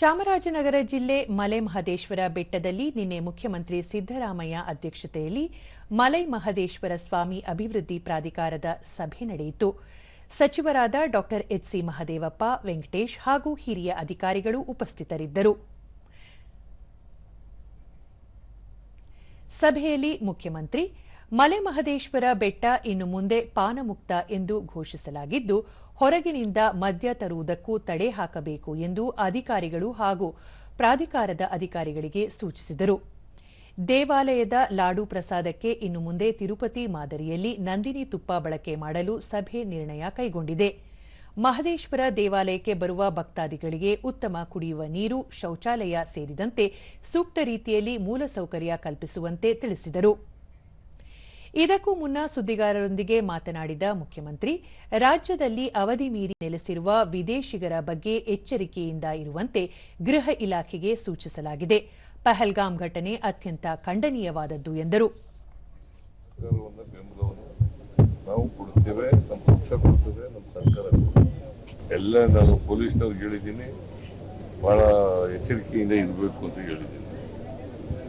ಚಾಮರಾಜನಗರ ಜಿಲ್ಲೆ ಮಲೆ ಮಹದೇಶ್ವರ ಬೆಟ್ಟದಲ್ಲಿ ನಿನ್ನೆ ಮುಖ್ಯಮಂತ್ರಿ ಸಿದ್ದರಾಮಯ್ಯ ಅಧ್ಯಕ್ಷತೆಯಲ್ಲಿ ಮಲೈ ಮಹದೇಶ್ವರ ಸ್ವಾಮಿ ಅಭಿವೃದ್ಧಿ ಪ್ರಾಧಿಕಾರದ ಸಭೆ ನಡೆಯಿತು. ಸಚಿವರಾದ ಡಾ ಎಚ್ಸಿ ಮಹದೇವಪ್ಪ, ವೆಂಕಟೇಶ್ ಹಾಗೂ ಹಿರಿಯ ಅಧಿಕಾರಿಗಳು ಉಪಸ್ಥಿತರಿದ್ದರು. ಸಭೆಯಲ್ಲಿ ಮುಖ್ಯಮಂತ್ರಿ ಮಲೆ ಮಹದೇಶ್ವರ ಬೆಟ್ಟ ಇನ್ನು ಮುಂದೆ ಪಾನಮುಕ್ತ ಎಂದು ಘೋಷಿಸಲಾಗಿದ್ದು, ಹೊರಗಿನಿಂದ ಮದ್ಯ ತರುವುದಕ್ಕೂ ತಡೆ ಹಾಕಬೇಕು ಎಂದು ಅಧಿಕಾರಿಗಳು ಹಾಗೂ ಪ್ರಾಧಿಕಾರದ ಅಧಿಕಾರಿಗಳಿಗೆ ಸೂಚಿಸಿದರು. ದೇವಾಲಯದ ಲಾಡು ಪ್ರಸಾದಕ್ಕೆ ಇನ್ನು ಮುಂದೆ ತಿರುಪತಿ ಮಾದರಿಯಲ್ಲಿ ನಂದಿನಿ ತುಪ್ಪ ಬಳಕೆ ಮಾಡಲು ಸಭೆ ನಿರ್ಣಯ ಕೈಗೊಂಡಿದೆ. ಮಹದೇಶ್ವರ ದೇವಾಲಯಕ್ಕೆ ಬರುವ ಭಕ್ತಾದಿಗಳಿಗೆ ಉತ್ತಮ ಕುಡಿಯುವ ನೀರು, ಶೌಚಾಲಯ ಸೇರಿದಂತೆ ಸೂಕ್ತ ರೀತಿಯಲ್ಲಿ ಮೂಲಸೌಕರ್ಯ ಕಲ್ಪಿಸುವಂತೆ ತಿಳಿಸಿದರು. ಇದಕ್ಕೂ ಮುನ್ನ ಸುದ್ದಿಗಾರರೊಂದಿಗೆ ಮಾತನಾಡಿದ ಮುಖ್ಯಮಂತ್ರಿ, ರಾಜ್ಯದಲ್ಲಿ ಅವಧಿ ಮೀರಿ ನೆಲೆಸಿರುವ ವಿದೇಶಿಗರ ಬಗ್ಗೆ ಎಚ್ಚರಿಕೆಯಿಂದ ಇರುವಂತೆ ಗೃಹ ಇಲಾಖೆಗೆ ಸೂಚಿಸಲಾಗಿದೆ. ಪಹಲ್ಗಾಮ್ ಘಟನೆ ಅತ್ಯಂತ ಖಂಡನೀಯವಾದದ್ದು ಎಂದರು. ಎಲ್ಲ ನಾನು ಪೊಲೀಸ್ನವ್ರಿಗೆ ಹೇಳಿದ್ದೀನಿ, ಬಹಳ ಎಚ್ಚರಿಕೆಯಿಂದ ಇರಬೇಕು ಅಂತ ಹೇಳಿದ್ದೀನಿ.